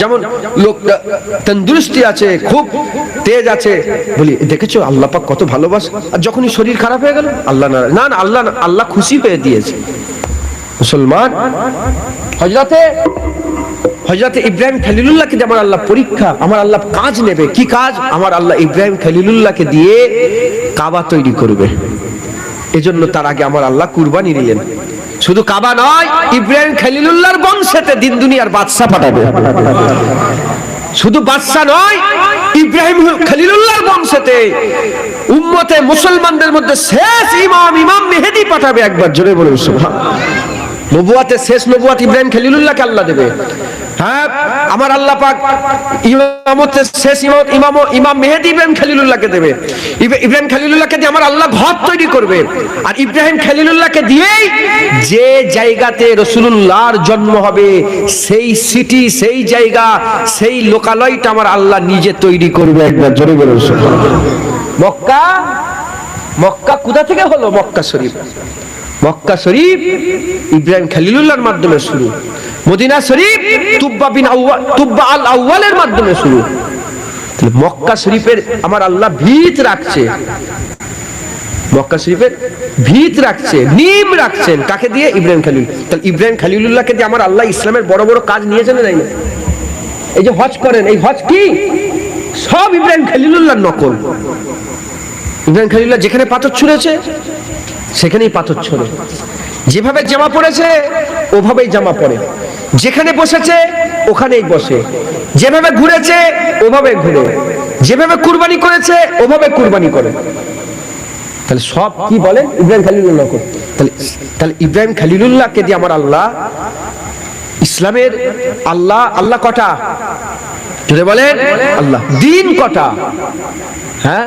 যেমন লোকটা তন্দুরুস্তি আছে, খুব তেজ আছে। বলি, দেখেছ, আল্লাহ পাক কত ভালোবাস? আর যখনই শরীর খারাপ হয়ে গেল, আল্লাহ না না, আল্লাহ আল্লাহ খুশি হয়ে দিয়েছে। মুসলমান হজরতে হজরত ইব্রাহিম খালিলুল্লাহকে আমার আল্লাহ পরীক্ষা, আমার আল্লাহ কাজ নেবে। কি কাজ? আমার আল্লাহ ইব্রাহিম খালিলুল্লাহকে দিয়ে কাবা তৈরি করবে। এজন্য তার আগে আমার আল্লাহ কুরবানি নিলেন। শুধু কাবা নয়, ইব্রাহিম খালিলুল্লাহর বংশেতে দিন দুনিয়ার বাদশা পাঠাবে। শুধু বাদশা নয়, ইব্রাহিম খালিলুল্লাহর বংশেতে উম্মতে মুসলমানদের মধ্যে শেষ ইমাম ইমাম মেহেদি পাঠাবে একবার, জোরে বলুন সুবহান নবুয়াতে শেষ নবুয়াত ইব্রাহিম খলিলুল্লাহকে আল্লাহ দেবে। হ্যাঁ আমার আল্লাহ পাক ইমামতে শেষ ইমাম ইমাম ইমাম মেহেদি ইব্রাহিম খলিলুল্লাহকে দেবে। ইব- ইব্রাহিম খলিলুল্লাহকে দিয়ে আমার আল্লাহ ঘর তৈরি করবে। আর ইব্রাহিম খলিলুল্লাহকে দিয়েই যে জায়গাতে রসুলুল্লাহর জন্ম হবে, সেই সিটি সেই জায়গা, সেই লোকালয়টা আমার আল্লাহ নিজে তৈরি করবে একবার। জোরে সুবহানাল্লাহ। মক্কা? মক্কা কোথা থেকে হলো মক্কা শরীফ? মক্কা শরীফ, ইব্রাহিম খালিলুল্লাহর মাধ্যমে শুরু। মদিনা শরীফ, তুব্বা বিন তুব্বা আল আউয়ালের মাধ্যমে শুরু। মক্কা শরীফের আমার আল্লাহ ভিত রাখছে। মক্কা শরীফের ভিত রাখছে, নিম রাখছেন। কাকে দিয়ে? ইব্রাহিম খালিল তাহলে ইব্রাহিম খালিলুল্লাহকে দিয়ে আমার আল্লাহ ইসলামের বড় বড় কাজ নিয়েছেন না না এই যে হজ করেন, এই হজ কি? সব ইব্রাহিম খালিলুল্লাহর নকল। ইব্রাহিম খালিলুল্লাহ যেখানে পাথর ছুঁড়েছে সেখানেই পাথর ছোড়ে। যেভাবে জামা পড়েছে, ওভাবেই জামা পরে যেখানে বসেছে, ওখানেই বসে। যেভাবে ঘুরেছে, ওভাবে ঘুরে। যেভাবে কুরবানি করেছে, ওভাবে কুরবানি করে। তাহলে সব কি বলে? ইব্রাহিম খালিলুল্লাহ। তাহলে তাহলে ইব্রাহিম খালিলুল্লাহকে দিয়ে আমার আল্লাহ? ইসলামের আল্লাহ আল্লাহ কটা? যদি বলেন, আল্লাহ। দিন কটা? হ্যাঁ?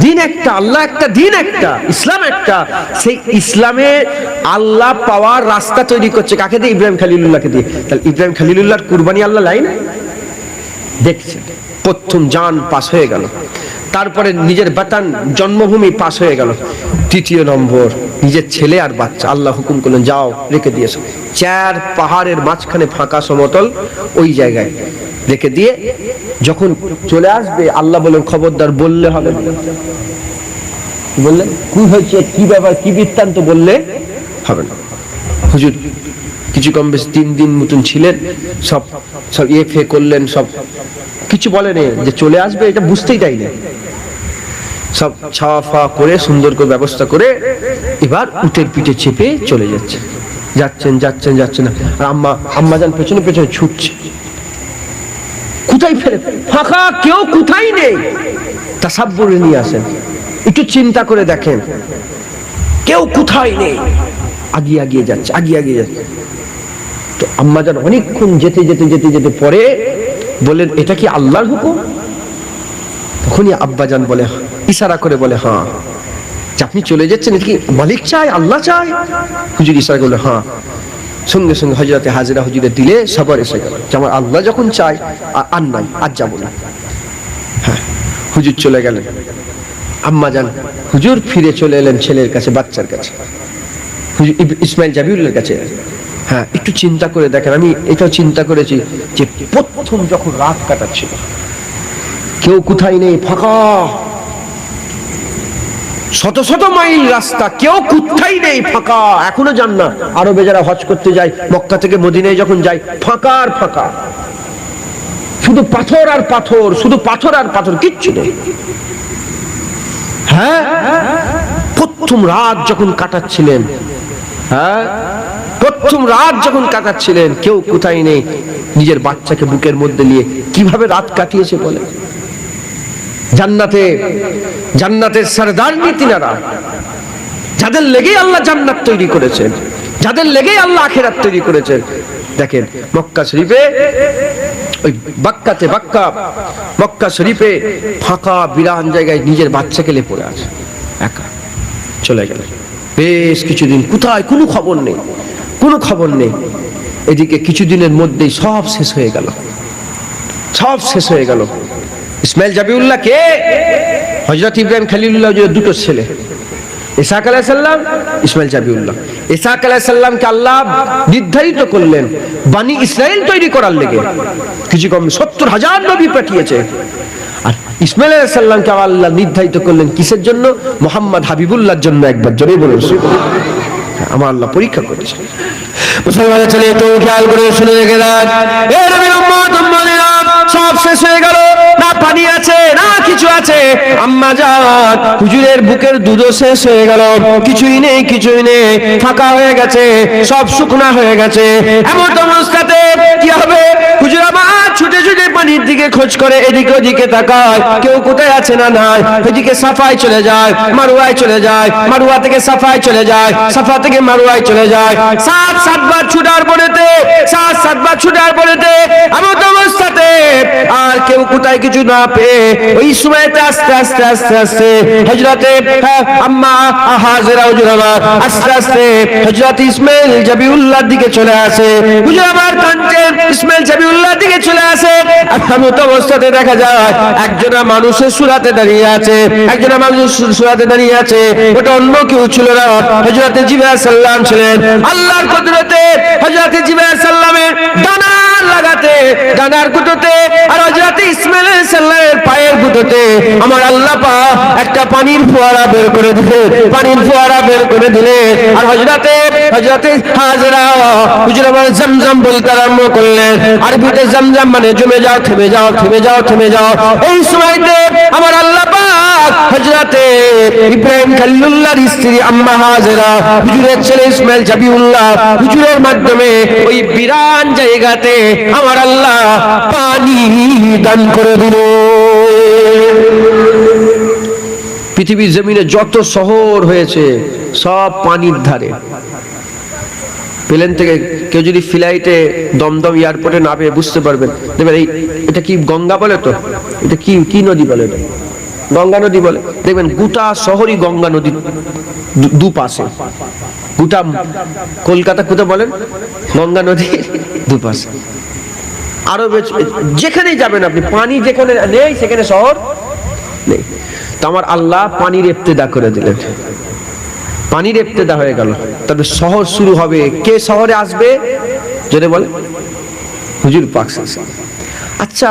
দিন একটা, আল্লাহ একটা, দিন একটা, ইসলাম একটা। সেই ইসলামে আল্লাহ পাওয়ার রাস্তা তৈরি করছে। কাকে দিয়ে? ইব্রাহিম খালিলুল্লাহকে দিয়ে। তাহলে ইব্রাহিম খালিলুল্লাহর কুরবানি আল্লাহ লাইন দেখছে প্রথম যান পাস হয়ে গেল। তারপরে নিজের বাতান জন্মভূমি পাস হয়ে গেল। তৃতীয় নম্বর, নিজের ছেলে আর বাচ্চা। আল্লাহ হুকুম করলেন, যাও, রেখে দিয়েছ। চার পাহাড়ের মাঝখানে ফাঁকা সমতল ওই জায়গায়। রেখে দিয়ে যখন চলে আসবে, আল্লাহ বলেন খবরদার, বললে হবে। বললেন, কি হয়েছে? কি ব্যাপার? কি বৃত্তান্ত? বললে হবে না। হুজুর কিছু কম বেশি তিন দিন মতন ছিলেন, সব সব ইয়ে ফে করলেন, সব কিছু বলেনি, যে চলে আসবে এটা বুঝতেই চাই না সব ছাওয়া ফাওয়া করে, সুন্দর করে ব্যবস্থা করে এবার উটের পিঠে চেপে চলে যাচ্ছে। যাচ্ছেন যাচ্ছেন যাচ্ছেন। আর আম্মা আম্মা যান পেছনে পেছনে ছুটছে। কোথায় ফেলে? ফাঁকা, কেউ কোথায় নেই। তাসাব্বুরে নিয়ে আসেন। একটু চিন্তা করে দেখেন। কেউ কোথায় নেই। আগিয়ে আগিয়ে যাচ্ছে, আগিয়ে আগিয়ে যাচ্ছে। তো আম্মা যান অনেকক্ষণ যেতে যেতে যেতে যেতে পরে বলেন এটা কি আল্লাহর হুকুম? তখনই আব্বাজান বলে, ইশারা করে বলে হ্যাঁ। আপনি চলে যাচ্ছেন কি মালিক চাই আল্লাহ চাই হুজুর ইশারা করলে হ্যাঁ। সঙ্গে সঙ্গে হজরতে হাজিরা হুজুরে দিলে সবার এসে গেল আমার আল্লাহ যখন চাই আর নাই, আর যাব না। হ্যাঁ হুজুর চলে গেলেন। আম্মা যান, হুজুর ফিরে চলে এলেন ছেলের কাছে, বাচ্চার কাছে। ইসমাইল জাবিউল্লার কাছে। হ্যাঁ একটু চিন্তা করে দেখেন, আমি এটাও চিন্তা করেছি যে প্রথম যখন রাত কাটাচ্ছিল, কেউ কোথায় নেই, ফাঁকা। শত শত মাইল রাস্তা, কেউ কোথায় নেই, ফাঁকা। এখনও যান না। আরবে যারা হজ করতে যায়, মক্কা থেকে মদিনায় যখন যায়, ফাঁকা আর ফাঁকা। শুধু পাথর আর পাথর, শুধু পাথর আর পাথর, কিচ্ছু নেই। হ্যাঁ? প্রথম রাত যখন কাটাচ্ছিলেন হ্যাঁ? প্রথম রাত যখন কাটাচ্ছিলেন, কেউ কোথায় নেই নিজের বাচ্চাকে বুকের মধ্যে নিয়ে। কীভাবে রাত কাটিয়েছে বলে? জান্নাতে, জান্নাতের সরদার তিনারা। যাদের লেগেই আল্লাহ জান্নাত তৈরি করেছেন, যাদের লেগেই আল্লাহ আখেরাত তৈরি করেছেন। দেখেন, মক্কা শরীফে, ওই বাক্কাতে বাক্কা, মক্কা শরীফে ফাঁকা, বিরান জায়গায় নিজের বাচ্চাকে লে পড়ে আছে। একা, চলে গেল বেশ কিছুদিন কোথায়? কোনো খবর নেই। কোনো খবর নেই। এদিকে কিছুদিনের মধ্যেই সব শেষ হয়ে গেল। সব শেষ হয়ে গেল। ইসমাইল জাবিউল্লাহ কে? হজরত ইব্রাহিম খালিউল্লাহ দুটো ছেলে। ইসাক আলাইসাল্লাম ইসমাইল জাবিউল্লাহ। ইসাক আলাইসাল্লামকে আল্লাহ নির্ধারিত করলেন, বানি ইসরায়েল তৈরি করার লেগে। কিছু কম, সত্তর হাজার নবী পাঠিয়েছে। আর ইসমাইল আলাইসাল্লামকে আল্লাহ নির্ধারিত করলেন কিসের জন্য? মোহাম্মদ হাবিবুল্লাহর জন্য একবার জোরে বলুন আমার আল্লাহ পরীক্ষা করেছে। মুসলমানের ছেলে তো খেয়াল করে শুনে রেখে দেন সব শেষ হয়ে গেল। না পানি আছে, না কিছু আছে। আম্মা যান হুজুরের বুকের দুধও শেষ হয়ে গেল। কিছুই নেই কিছুই নেই। ফাঁকা হয়ে গেছে, সব শুকনা হয়ে গেছে। এমন অবস্থাতে কি হবে? হুজুর আমার ছুটে ছুটে পানির দিকে খোঁজ করে, এদিকে ওদিকে তাকায়। কেউ কোথায় আছে না নাই? এদিকে সাফাই চলে যায়, মারুয়ায় চলে যায়, মারুয়া থেকে সাফাই চলে যায়, সাফা থেকে মারুয়ায় চলে যায়। সাত সাতবার ছুটার পরেতে, সাত সাতবার ছুটার পরেতে এমন অবস্থাতে আর কেউ কোথায় কিছু না পেয়ে ওই সময়তে আস্তে আস্তে আস্তে আস্তে হজরতে আম্মা হাজেরা হুজুর আস্তে আস্তে হজরত ইসমাইল জাবিউল্লাহর দিকে চলে আসে। হুজুর আমার ইসমাইল জাবিউল্লাহর দিকে চলে আসে। এমন অবস্থাতে দেখা যায় একজনা মানুষের সুরাতে দাঁড়িয়ে আছে একজনা মানুষের সুরাতে দাঁড়িয়ে আছে, ওটা অন্য কেউ ছিল না হজরতে জিবা সাল্লাম ছিলেন। আল্লাহর কুদরতে হজরতে জিবা সাল্লামের ডানা লাগাতে, ডানার গুঁতোতে আর হজরতে ইসমাইল সাল্লামের পায়ের গুঁতোতে আমার আল্লাহ পা একটা পানির ফোয়ারা বের করে দিলে পানির ফোয়ারা বের করে দিলে আর হজরতে হজরতে হাজরা, হুজুর আমার জমজম বলতে আরম্ভ করলেন, আরবিতে জমজম মানে জমে যাও থেমে যাও থেমে যাও থেমে যাও। এই সময়তে আমার আল্লাহ ইব্রাহিম স্ত্রী, আম্মা হাজরা, হুজুরের ছেলে ইসমাইল জাবিউল্লাহ, হুজুরের মাধ্যমে ওই বিরান জায়গাতে আমার আল্লাহ পানি দান করে দিল। পৃথিবীর জমিনে যত শহর হয়েছে, সব পানির ধারে। প্লেন থেকে কেউ যদি ফ্লাইটে দমদম এয়ারপোর্টে নামে বুঝতে পারবেন। দেখবেন এই এটা কি গঙ্গা বলে তো? এটা কি কি নদী বলে এটা? গঙ্গা নদী বলে। দেখবেন গোটা শহরই গঙ্গা নদী দুপাশে। গোটা কলকাতা কোথায় বলেন? গঙ্গা নদী দুপাশে। আরও যেখানেই যাবেন আপনি, পানি যেখানে নেই, সেখানে শহর নেই। তো আমার আল্লাহ পানির এফতেদা করে দিলেন। পানির এফতেদা হয়ে গেল। তবে শহর শুরু হবে। কে শহরে আসবে? যদি বলে হুজুর পাক। আচ্ছা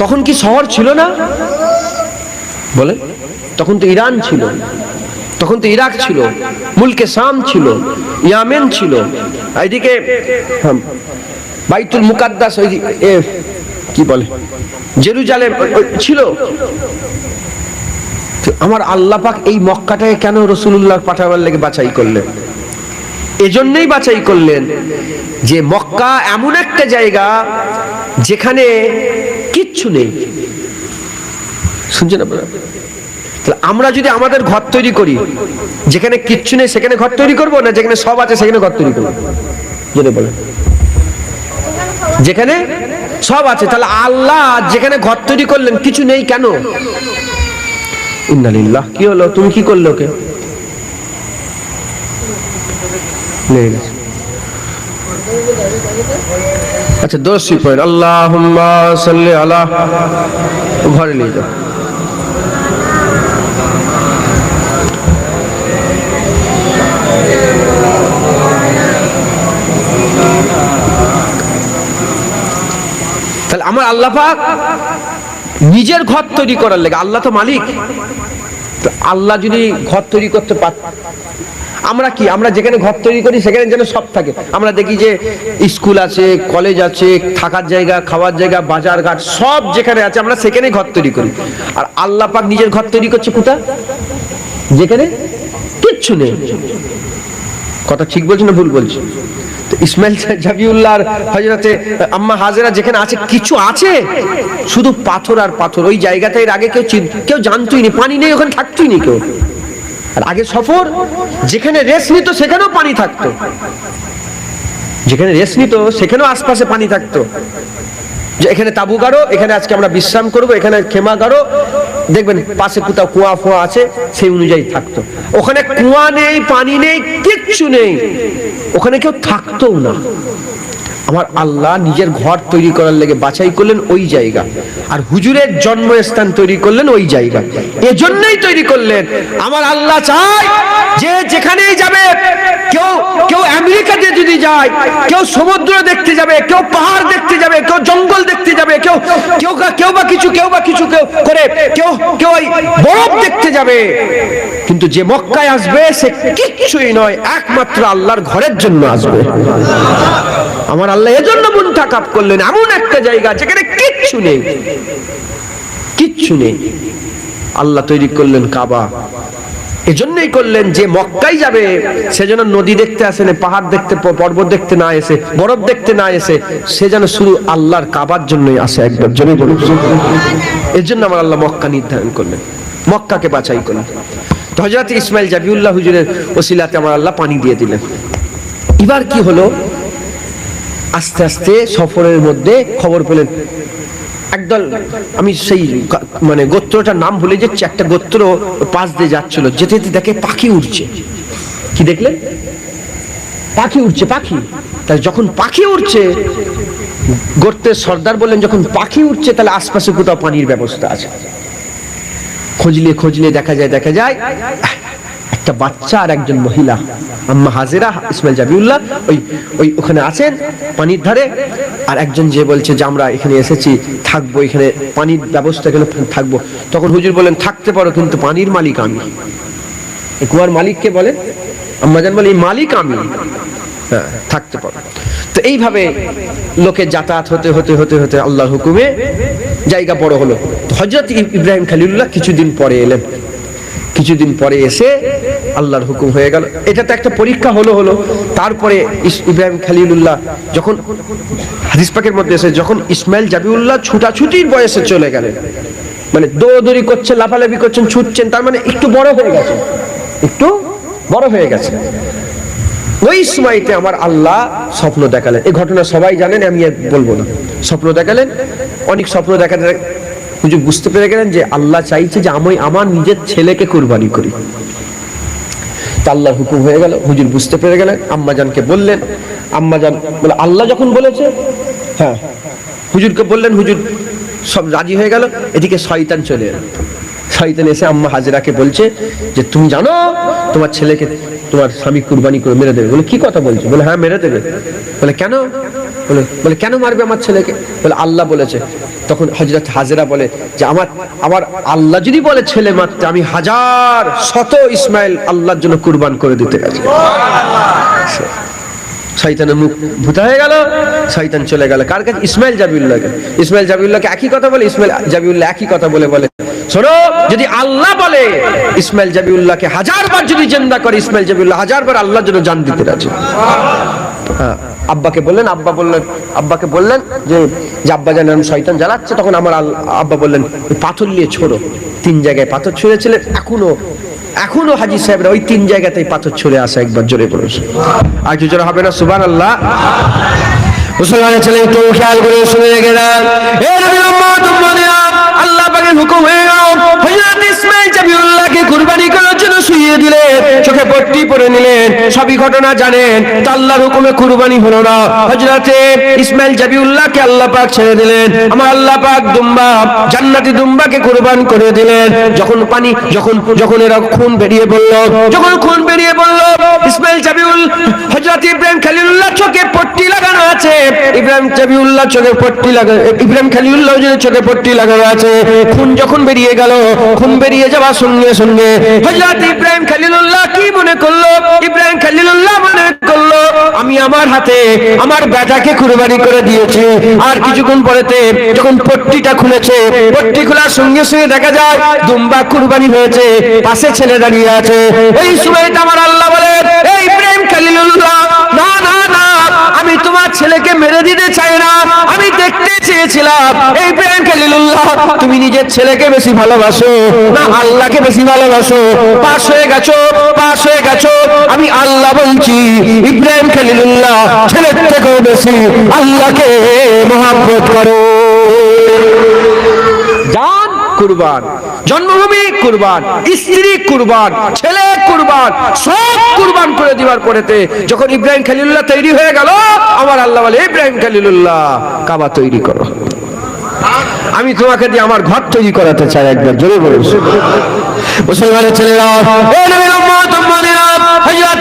তখন কি শহর ছিল না? বলে তখন তো ইরান ছিল। তখন তো ইরাক ছিল। মুলকে শাম ছিল। ইয়ামেন ছিল। এইদিকে বাইতুল মুকাদ্দাস ওই কি বলে? ওই ছিল। আমার আল্লাহ পাক এই মক্কাটাকে কেন রসুল্লাহ পাঠাবার লেগে বাছাই করলেন? এজন্যই বাছাই করলেন যে মক্কা এমন একটা জায়গা যেখানে কিচ্ছু নেই। শুনছেন আপনারা? আমরা যদি আমাদের ঘর তৈরি করি, যেখানে কিচ্ছু নেই সেখানে ঘর তৈরি করব না যেখানে সব আছে সেখানে ঘর তৈরি করব? যদি বলেন। যেখানে সব আছে, তাহলে আল্লাহ যেখানে ঘর তৈরি করলেন, কিছু নেই কেন? ইন্নালিল্লাহ, কি হলো? তুমি কি করলে ওকে? লেগে গেছে। আচ্ছা দোষী পয়েন্ট আল্লাহ সাল্লি আলা, ঘরে নিয়ে যাও। তাহলে আমার আল্লাহ পাক নিজের ঘর তৈরি করার লেগে, আল্লাহ তো মালিক। আল্লাহ যদি ঘর তৈরি করতে পার, আমরা কি, আমরা যেখানে ঘর তৈরি করি, সেখানে যেন সব থাকে। আমরা দেখি যে স্কুল আছে, কলেজ আছে, থাকার জায়গা, খাওয়ার জায়গা, বাজার ঘাট, সব যেখানে আছে, আমরা সেখানে ঘর তৈরি করি। আর আল্লাহ পাক নিজের ঘর তৈরি করছে কোথা যেখানে কিচ্ছু নেই। কথা ঠিক বলছি না ভুল বলছি ইসমাইল জাবিউল্লাহর হজরতে আম্মা হাজেরা যেখানে আছে, কিছু আছে? শুধু পাথর আর পাথর। ওই জায়গাতে এর আগে কেউ কেউ জানতোই নি, পানি নেই, ওখানে থাকতোই নি কেউ। আর আগে সফর, যেখানে রেস্ট নিত, সেখানেও পানি থাকতো। যেখানে রেস্ট নিত, সেখানেও আশপাশে পানি থাকতো। যে এখানে তাবু গাড়ো এখানে আজকে আমরা বিশ্রাম করব, এখানে খেমা গাড়ো দেখবেন পাশে কোথাও কুয়া ফুয়া আছে, সেই অনুযায়ী থাকতো। ওখানে কুয়া নেই, পানি নেই, কিচ্ছু নেই। ওখানে কেউ থাকতো না। আমার আল্লাহ নিজের ঘর তৈরি করার লেগে বাছাই করলেন ওই জায়গা। আর হুজুরের জন্মস্থান তৈরি করলেন ওই জায়গা। এজন্যই তৈরি করলেন। আমার আল্লাহ চায় যে যেখানেই যাবে, কেউ কেউ আমেরিকাতে যদি যায়, কেউ সমুদ্র দেখতে যাবে, কেউ পাহাড় দেখতে যাবে, কেউ জঙ্গল দেখতে যাবে, কেউ কেউ কেউ বা কিছু, কেউ বা কিছু কেউ করে, কেউ কেউ বরফ দেখতে যাবে। কিন্তু যে মক্কায় আসবে, সে কিচ্ছুই নয়, একমাত্র আল্লাহর ঘরের জন্য আসবে। আমার আল্লাহ এজন্য মন থাকাপ করলেন, এমন একটা জায়গা যেখানে কিচ্ছু নেই। কিচ্ছু নেই। আল্লাহ তৈরি করলেন কাবা। এজন্যই করলেন যে মক্কাই যাবে সে যেন নদী দেখতে আসে না, পাহাড় দেখতে, পর্বত দেখতে না এসে, বরফ দেখতে না এসে, সে যেন শুধু আল্লাহর কাবার জন্যই আসে একবার জন্য বলুন। এর জন্য আমার আল্লাহ মক্কা নির্ধারণ করলেন। মক্কাকে বাছাই করলেন। তো হজরত ইসমাইল জাবিউল্লাহ হুজুরের ওসিলাতে আমার আল্লাহ পানি দিয়ে দিলেন। এবার কি হলো? আস্তে আস্তে সফরের মধ্যে খবর পেলেন একদল, আমি সেই মানে গোত্রটার নাম ভুলে যাচ্ছি, একটা গোত্র পাশ দিয়ে যাচ্ছিল। যেতে যেতে দেখে পাখি উড়ছে। কি দেখলেন? পাখি উড়ছে, পাখি। তাহলে যখন পাখি উড়ছে, গোত্রের সর্দার বললেন, যখন পাখি উঠছে তাহলে আশপাশে কোথাও পানির ব্যবস্থা আছে। খুঁজলে খুঁজলে দেখা যায় দেখা যায় একটা বাচ্চা আর একজন মহিলা। আম্মা হাজেরা, ইসমাইল জাবিউল্লাহ, ওই ওই ওখানে আছেন, পানির ধারে। আর একজন যে বলছে যে, আমরা এখানে এসেছি, থাকব এখানে, পানির ব্যবস্থা এখানে থাকব। তখন হুজুর বলেন, থাকতে পারো, কিন্তু পানির মালিক আমি। কুয়ার মালিককে বলে আম্মাজান বলে, এই মালিক আমি। হ্যাঁ থাকতে পারো। তো এইভাবে লোকে যাতায়াত হতে হতে হতে হতে আল্লাহর হুকুমে জায়গা বড় হলো। হজরত ইব্রাহিম খালিউল্লাহ কিছুদিন পরে এলেন। কিছুদিন পরে এসে আল্লাহর হুকুম হয়ে গেল। এটা তো একটা পরীক্ষা হলো হলো। তারপরে ইব্রাহিম খালিলুল্লাহ যখন হাদিস পাকের মধ্যে এসে যখন ইসমাইল জাবিউল্লাহ ছুটাছুটির বয়সে চলে গেলেন মানে দৌড়দৌড়ি করছেন লাফালাফি করছেন, ছুটছেন, তার মানে একটু বড় হয়ে গেছে। একটু বড় হয়ে গেছে। ওই সময়তে আমার আল্লাহ স্বপ্ন দেখালেন। এই ঘটনা সবাই জানেন, আমি বলব না। স্বপ্ন দেখালেন, অনেক স্বপ্ন দেখাতে হুজুর বুঝতে পেরে গেলেন যে আল্লাহ চাইছে যে আমি আমার নিজের ছেলেকে কুরবানি করি। তা আল্লাহর হুকুম হয়ে গেল, হুজুর বুঝতে পেরে গেলেন, আম্মাজানকে বললেন, আম্মাজান বলে, আল্লাহ যখন বলেছে হ্যাঁ হুজুরকে বললেন, হুজুর সব রাজি হয়ে গেল, এদিকে শয়তান চলে এলো। শয়তান এসে আম্মা হাজরাকে বলছে যে, তুমি জানো, তোমার ছেলেকে তোমার স্বামী কুরবানি করে মেরে দেবে? বলে, কি কথা বলছো? বলে হ্যাঁ মেরে দেবে। বলে, কেন? বলে বলে কেন মারবে আমার ছেলেকে? বলে আল্লাহ বলেছে। তখন হজরত হাজরা বলে যে আমার আমার আল্লাহ যদি বলে ছেলে মারতে আমি হাজার শত ইসমাইল আল্লাহর জন্য কুরবান করে দিতে গেছে শয়তানের মুখ ভূতা হয়ে গেল শয়তান চলে গেল। কার কাছে? ইসমাইল জাবিউল্লাহকে। ইসমাইল জাবিউল্লাহকে একই কথা বলে ইসমাইল জাবিউল্লাহ একই কথা বলে বলে শোনো যদি আল্লাহ বলে ইসমাইল জাবিউল্লাহকে হাজার বার যদি জিন্দা করে ইসমাইল জাবিউল্লাহ হাজার বার আল্লাহর জন্য জান দিতে রাজি। হ্যাঁ, আব্বাকে বললেন, আব্বা বললেন, আব্বাকে বললেন যে যে আব্বা জানেন শয়তান জ্বালাচ্ছে, তখন আমার আব্বা বললেন পাথর নিয়ে ছোড়ো। তিন জায়গায় পাথর ছুঁড়েছিলেন, এখনও এখনও হাজি সাহেবরা ওই তিন জায়গাতেই পাথর ছুঁড়ে আসে একবার জোরে বলুন আর কি জোরে হবে না সুবান আল্লাহ মুসলমানের ছেলে, একটু খেয়াল করে শুনে রেখে দেন। আল্লাহ পাকের হুকুম হয়ে গেল। কুরবানি করার জন্য শুইয়ে দিলেন, চোখে পট্টি পরে নিলেন, সবই ঘটনা জানেন তা আল্লাহর হুকুমে কুরবানি হলো না। হযরতে ইসমাঈল জাবিউল্লাহকে আল্লাহ পাক ছেড়ে দিলেন। আমার আল্লাহ পাক দুম্বা, জান্নাতি দুম্বাকে কুরবান করে দিলেন। যখন পানি, যখন যখন এরা খুন বেরিয়ে পড়ল, যখন খুন বেরিয়ে পড়ল ইসমাঈল জাবিউল, হযরত ইব্রাহিম খলিলুল্লাহ চোখে পট্টি লাগানো আছে। ইব্রাহিম জাবিউল্লাহ চোখে পট্টি লাগা, ইব্রাহিম খলিলুল্লাহ চোখে পট্টি লাগানো আছে। খুন যখন বেরিয়ে গেল, খুন বেরিয়ে যাওয়ার সঙ্গে সঙ্গে হযরত ইব্রাহিম খলিলুল্লাহ কি মনে করল? ইব্রাহিম খলিলুল্লাহ মনে করল, আমি আমার হাতে আমার বেটাকে কুরবানি করে দিয়েছি। আর কিছুক্ষণ পরেতে যখন পট্টিটা খুলেছে, পট্টি খোলার সঙ্গে সঙ্গে দেখা যায়, দুম্বা কুরবানি হয়েছে, পাশে ছেলে দাঁড়িয়ে আছে। এই সময়টা আমার আল্লাহ বলে এই ইব্রাহিম আমি তোমার ছেলেকে মেরে দিতে চাই না, আমি দেখতে চেয়েছিলাম। এই ইব্রাহিম খলিলুল্লাহ তুমি নিজের ছেলেকে বেশি ভালোবাসো, না আল্লাহকে বেশি ভালোবাসো? পাশ হয়ে গেছো পাশ হয়ে গেছো, আমি আল্লাহ বলছি, ইব্রাহিম খলিলুল্লাহ ছেলের থেকেও বেশি আল্লাহকে মহাব্বত করো। কুরবান। জন্মভূমি কুরবান, স্ত্রী কুরবান, ছেলে কুরবান, সব কুরবান করে দিবার পরেতে যখন ইব্রাহিম খালিলুল্লাহ তৈরি হয়ে গেল, আমার আল্লাহ বলে, ইব্রাহিম খালিলুল্লাহ, কাবা তৈরি করো। আমি তোমাকে দিয়ে আমার ঘর তৈরি করাতে চাই একবার, জোরে বলে মুসলমানের ছেলেরা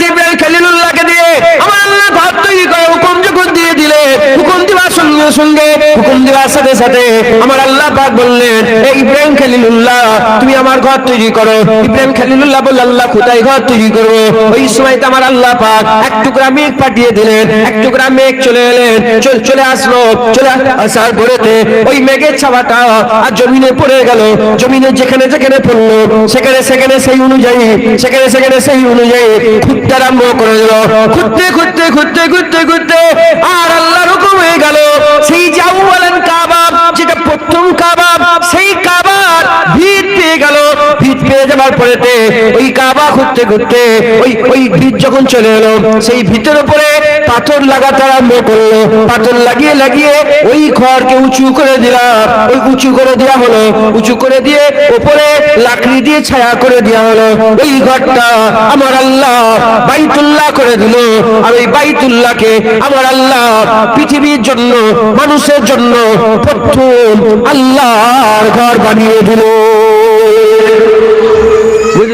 ইব্রাহিম খলিলুল্লাহকে দিয়ে আমার আল্লাহ ঘর তৈরি করে হুকুম যখন দিয়ে দিলে, হুকুম দিবার সঙ্গে সঙ্গে হুকুম দিবার সাথে সাথে আমার আল্লাহ পাক বললেন এই ইব্রাহিম খলিলুল্লাহ, তুমি আমার ঘর তৈরি করো। ইব্রাহিম খলিলুল্লাহ বলল আল্লাহ কোথায় ঘর তৈরি করব? ওই সময় আমার আল্লাহ পাক এক টুকরা মেঘ পাঠিয়ে দিলেন, এক টুকরা মেঘ চলে এলেন, চল আসলো, চলে আসার পরেতে ওই মেঘের ছাওয়াটা আর জমিনে পড়ে গেল। জমিনে যেখানে যেখানে পড়ল, সেখানে সেখানে সেই অনুযায়ী, সেখানে সেখানে সেই অনুযায়ী খুঁজতে আরম্ভ করে দিল। খুঁজতে খুঁজতে খুঁজতে খুঁজতে খুঁজতে আর আল্লাহর হুকুম হয়ে গেল। সেই যাও বলেন কাবা যেটা প্রথম কাবা সেই কাবার ভিড় পেয়ে গেল। পেয়ে যাবার পরেতে ওই কাবা খুঁজতে খুঁজতে ওই ওই ভিত যখন চলে এলো, সেই ভিতের উপরে পাথর লাগাতে আরম্ভ করল। পাথর লাগিয়ে লাগিয়ে ওই ঘরকে উঁচু করে দিলাম ওই উঁচু করে দেওয়া হলো। উঁচু করে দিয়ে উপরে লাকড়ি দিয়ে ছায়া করে দেওয়া হলো। ওই ঘরটা আমার আল্লাহ বাইতুল্লাহ করে দিল। আর ওই বাইতুল্লাহকে আমার আল্লাহ পৃথিবীর জন্য, মানুষের জন্য প্রথম আল্লাহর ঘর বানিয়ে দিল।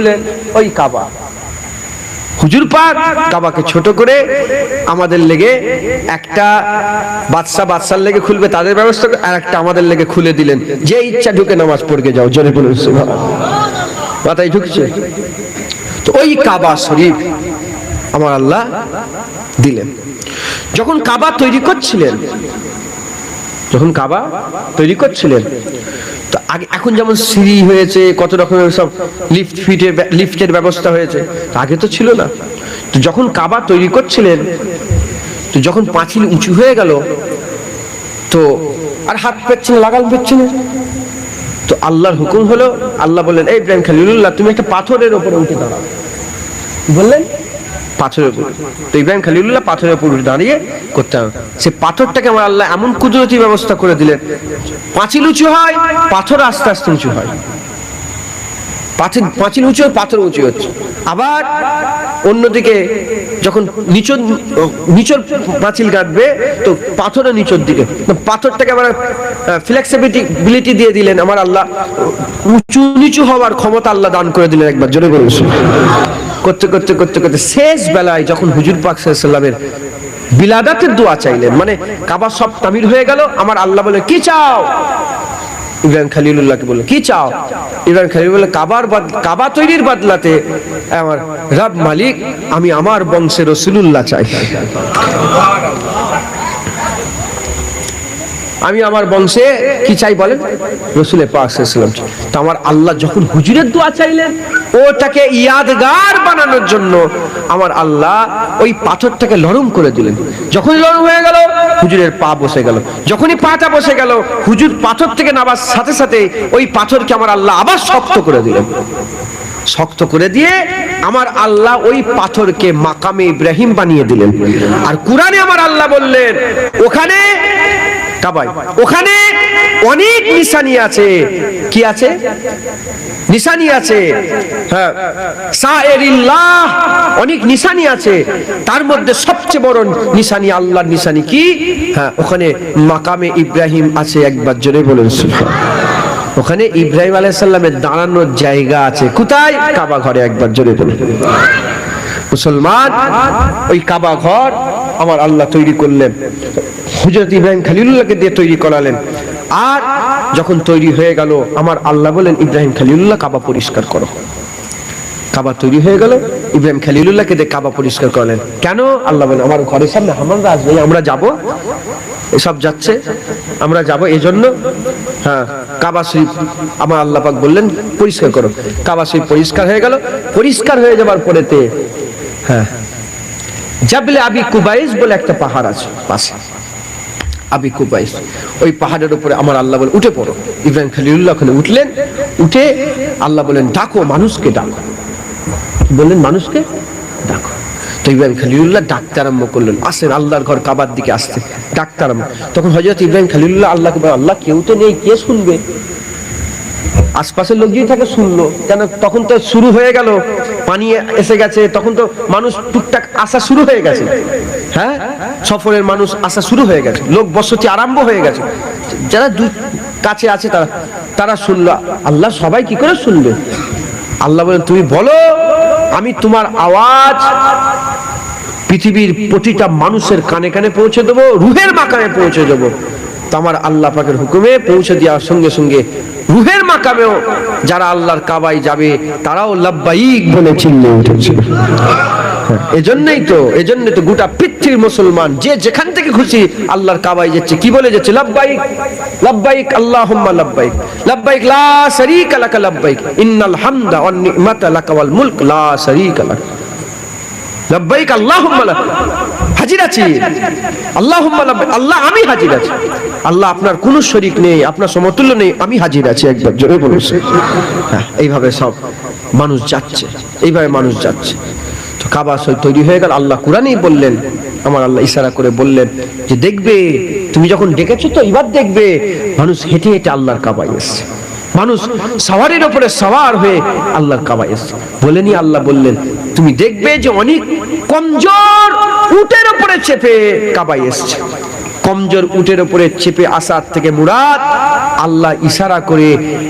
বুঝলেন ওই কাবা। হুজুর পাক কাবাকে ছোট করে আমাদের লেগে একটা বাদশা বাদশার লেগে খুলবে, তাদের ব্যবস্থা আর একটা আমাদের লেগে খুলে দিলেন। যে ইচ্ছা ঢুকে নামাজ পড়কে যাও, জোরে বলুন। মাথায় ঢুকছে? তো ওই কাবা শরীফ আমার আল্লাহ দিলেন। যখন কাবা তৈরি করছিলেন, যখন কাবা তৈরি করছিলেন তো আগে এখন যেমন সিঁড়ি হয়েছে, কত রকমের সব লিফট ফিটের লিফটের ব্যবস্থা হয়েছে আগে তো ছিল না। তো যখন কাবা তৈরি করছিলেন, তো যখন পাঁচিল উঁচু হয়ে গেল, তো আর হাত পেচ্ছে লাগাল পেচ্ছে না তো আল্লাহর হুকুম হলো, আল্লাহ বললেন, এই ইব্রাহিম খালিলুল্লাহ, তুমি একটা পাথরের উপরে উঠে দাঁড়াও। বললেন পাথরের উপর। তো ইব্রাহিম খালিউল্লাহ পাথরের উপর দাঁড়িয়ে করতে হবে। সে পাথরটাকে আমার আল্লাহ এমন কুদরতি ব্যবস্থা করে দিলেন পাঁচিল উঁচু হয়, পাথর আস্তে আস্তে উঁচু হয়। পাঁচিল পাঁচিল উঁচু, পাথর উঁচু হচ্ছে। আবার অন্যদিকে যখন নিচর নিচর পাঁচিল কাটবে, তো পাথরের নিচর দিকে। পাথরটাকে আবার ফ্লেক্সিবিলিটি দিয়ে দিলেন আমার আল্লাহ। উঁচু নিচু হওয়ার ক্ষমতা আল্লাহ দান করে দিলেন একবার, জোরে বলুন করতে করতে করতে করতে শেষ বেলায় যখন হুজুর পাক সাল্লামের বিলাদাতের দোয়া চাইলেন মানে কাবা সব তামির হয়ে গেল, আমার আল্লাহ বলে, কি চাও? ইব্রাহিম খালিলুল্লাহকে বলল, কি চাও? ইব্রাহিম খালিল বলল, কাবার কাবা তৈরির বদলাতে আমার রব মালিক, আমি আমার বংশের রসুলুল্লাহ চাই। আমি আমার বংশে কি চাই বলেন? রসুলের চাই। তো আমার আল্লাহ যখন হুজুরের দোয়া চাইলেন ওটাকে ইয়াদগার বানানোর জন্য আমার আল্লাহ ওই পাথরটাকে নরম করে দিলেন। যখনই নরম হয়ে গেল, হুজুরের পা বসে গেল। যখনই পাটা বসে গেল, হুজুর পাথর থেকে নামার সাথে সাথে ওই পাথরকে আমার আল্লাহ আবার শক্ত করে দিলেন। শক্ত করে দিয়ে আমার আল্লাহ ওই পাথরকে মাকামে ইব্রাহিম বানিয়ে দিলেন। আর কোরআনে আমার আল্লাহ বললেন, ওখানে কাবাই। ওখানে অনেক নিশানি আছে। কি আছে? নিশানি আছে। হ্যাঁ। অনেক নিশানি আছে। তার মধ্যে সবচেয়ে বড় নিশানি, আল্লাহর নিশানি কি? হ্যাঁ ওখানে মাকামে ইব্রাহিম আছে একবার, জোরে বলুন ওখানে ইব্রাহিম আলাইসাল্লামের দাঁড়ানোর জায়গা আছে। কোথায়? কাবা ঘরে একবার, জোরে বলুন। মুসলমান, ওই কাবা ঘর আমার আল্লাহ তৈরি করলেন। হুজরত ইব্রাহিম খালিলুল্লাহকে দিয়ে তৈরি করালেন। আর যখন তৈরি হয়ে গেল, আমার আল্লাহ বলেন, ইব্রাহিম খালিলুল্লাহ কাবা পরিষ্কার করো। কাবা তৈরি হয়ে গেল, ইব্রাহিম খালিলুল্লাহকে দিয়ে কাবা পরিষ্কার করলেন। কেন? আল্লাহ বলেন, আমার ঘরের সামনে আমরা আসবে, আমরা যাব। এসব যাচ্ছে, আমরা যাব এই জন্য হ্যাঁ কাবা শরীফ, আমার আল্লাহ পাক বললেন, পরিষ্কার করো। কাবা শরীফ পরিষ্কার হয়ে গেল। পরিষ্কার হয়ে যাবার পরেতে হ্যাঁ জাবলে আবি কুবাইস বলে একটা পাহাড় আছে, পাশে। আবি কুবাইস ওই পাহাড়ের উপরে আমার আল্লাহ বলে, উঠে পড়ো। ইব্রাহিম খালিউল্লাহ ওখানে উঠলেন, উঠে আল্লাহ বলেন, ডাকো, মানুষকে ডাকো। বললেন, মানুষকে ডাকো। তো ইব্রাহিম খালিউল্লাহ ডাকতে আরম্ভ করলেন। আসেন, আল্লাহর ঘর কাবার দিকে আসতে। ডাকতে আরম্ভ তখন হজরত ইব্রাহিম খালিউল্লাহ আল্লাহকে আল্লাহ কেউ তো নেই, কে শুনবে? আশপাশের লোক যদি থাকে শুনলো। কেন? তখন তো শুরু হয়ে গেল। পানি এসে গেছে। তখন তো মানুষ টুকটাক আসা শুরু হয়ে গেছে। হ্যাঁ? সফরের মানুষ আসা শুরু হয়ে গেছে। লোক বসতি আরম্ভ হয়ে গেছে। যারা কাছে আছে তারা তারা শুনলো। আল্লাহ সবাই কি করে শুনবে? আল্লাহ বলেন, তুমি বলো, আমি তোমার আওয়াজ পৃথিবীর প্রতিটা মানুষের কানে কানে পৌঁছে দেবো, রুহের মাকামে পৌঁছে দেবো। তো আমার আল্লাহ পাকের হুকুমে পৌঁছে দেওয়ার সঙ্গে সঙ্গে রুহের মাকামেও যারা আল্লাহর কাবাই যাবে, তারাও লাব্বাইক বলে চিল্লে উঠেছে। এজন্যই তো এজন্যই তো গোটা পৃথিবীর মুসলমান যে যেখান থেকে খুশি আল্লাহর কাবাই যাচ্ছে। কি বলে যাচ্ছে? লাব্বাইক লাব্বাইক আল্লাহুম্মা লাব্বাইক লাব্বাইক লা শারীকা লাকা লাব্বাইক ইন্নাল হামদা ওয়ান নি'মাতা লাকা ওয়াল মুলক। লা শারীকা লাক। লাব্বাইক আল্লাহুম্মা লাক হাজির আছি। আল্লাহ আল্লাহ, আমি হাজির আছি। আল্লাহ, আপনার কোনো শরীক নেই, আপনার সমতুল্য নেই, আমি হাজির আছি একবার, জোরে বলুন। হ্যাঁ এইভাবে সব মানুষ যাচ্ছে, এইভাবে মানুষ যাচ্ছে। তো কাবা তৈরি হয়ে গেল, আল্লাহ কোরআনেই বললেন, আমার আল্লাহ ইশারা করে বললেন যে, দেখবে, তুমি যখন ডেকেছো তো এবার দেখবে, মানুষ হেঁটে হেঁটে আল্লাহর কাবাই এসছে। মানুষ সওয়ারের ওপরে সওয়ার হয়ে আল্লাহর কাবাই এসছে। বলেনি আল্লাহ বললেন, তুমি দেখবে যে অনেক কমজোর উটের উপরে চেপে কাবাই এসছে। কমজোর উটের উপরে চেপে আসার থেকে মুরাদ, আল্লাহ ইশারা করে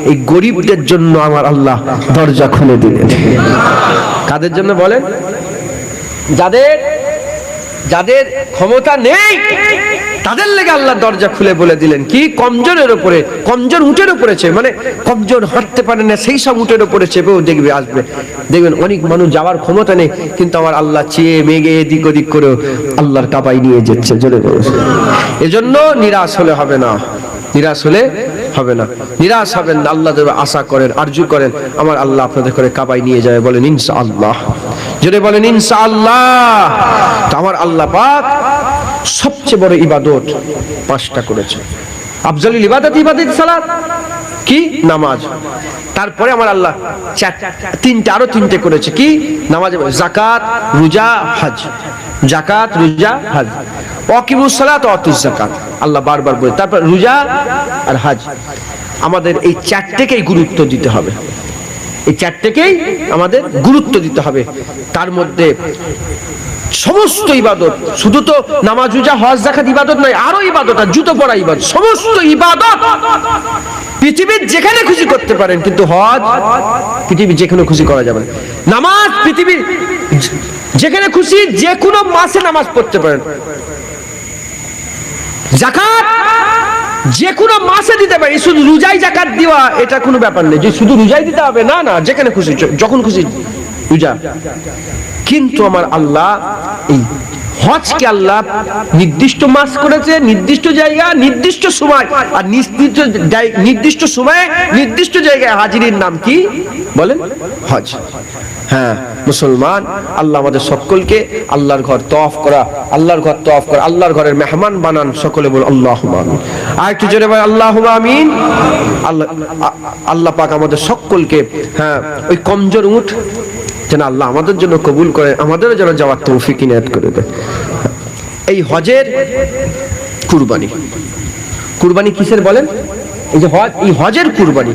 এই গরিবদের জন্য আমার আল্লাহ দরজা খুলে দিলেন। কাদের জন্য বলেন? যাদের যাদের ক্ষমতা নেই তাদের লেগে আল্লাহ দরজা খুলে বলে দিলেন, কি? কমজোরের উপরে, কমজোর উটের উপরে মানে কমজোর হাঁটতে পারে না, সেই সব উটের উপরে চেপেও দেখবে, আসবে। দেখবেন, অনেক মানুষ যাওয়ার ক্ষমতা নেই, কিন্তু আমার আল্লাহ চেয়ে মেঘে এদিক ওদিক করেও আল্লাহর কাবাই নিয়ে যাচ্ছে, জোরে এজন্য নিরাশ হলে হবে না, নিরাশ হলে হবে না, নিরাশ হবেন না, আল্লাহ দেবে আশা করেন, আরজু করেন, আমার আল্লাহ আপনাদের করে কাবাই নিয়ে যায় বলেন ইনসা আল্লাহ যদি বলেন ইনসা আল্লাহ আমার আল্লাহ পাক সবচেয়ে বড় ইবাদত পাঁচটা করেছে। আফজালুল ইবাদত ইবাদত, সালাত। কি? নামাজ। তারপরে আমার আল্লাহ চার, তিনটে, আরও তিনটে করেছে। কি? নামাজ জাকাত রোজা, হজ। জাকাত রোজা, হজ। অকিমুস সালাত অতুস জাকাত আল্লাহ বারবার বলে, তারপর রোজা আর হজ। আমাদের এই চারটেকেই গুরুত্ব দিতে হবে। এই চারটেকেই আমাদের গুরুত্ব দিতে হবে। তার মধ্যে সমস্ত ইবাদত। শুধু তো নামাজ, রোজা, হজ জাকাত ইবাদত নয়, আরও ইবাদত আর জুতো পরা ইবাদত। সমস্ত ইবাদত পৃথিবীর যেখানে খুশি করতে পারেন, কিন্তু হজ পৃথিবীর যেখানে খুশি করা যাবে নামাজ পৃথিবীর যেখানে খুশি যে কোনো মাসে নামাজ পড়তে পারেন। জাকাত যে কোনো মাসে দিতে পারে শুধু রোজাই জাকাত দেওয়া, এটা কোনো ব্যাপার নেই। যে শুধু রোজাই দিতে হবে, না না, যেখানে খুশি, যখন খুশি, রোজা। কিন্তু আমার আল্লাহ এই হজকে আল্লাহ নির্দিষ্ট মাস করেছে, নির্দিষ্ট জায়গা, নির্দিষ্ট সময়। আর নির্দিষ্ট নির্দিষ্ট সময়ে, নির্দিষ্ট জায়গায় হাজিরির নাম কি? বলেন, হজ। হ্যাঁ মুসলমান, আল্লাহ আমাদের সকলকে আল্লাহর ঘর তফ করা, আল্লাহর ঘর তফ করা, আল্লাহর ঘরের মেহমান বানান, সকলে বল আল্লাহ আমিন। আর একটু জোরে বল আল্লাহ আমিন। আল্লাহ আল্লাহ পাক আমাদের সকলকে হ্যাঁ ওই কমজোর উঠ যেন আল্লাহ আমাদের জন্য কবুল করে, আমাদেরও যেন যাওয়ার তৌফিক ইনায়াত করে দেয়। এই হজের কুরবানি। কুরবানি কিসের বলেন? এই যে হজ এই হজের কুরবানি।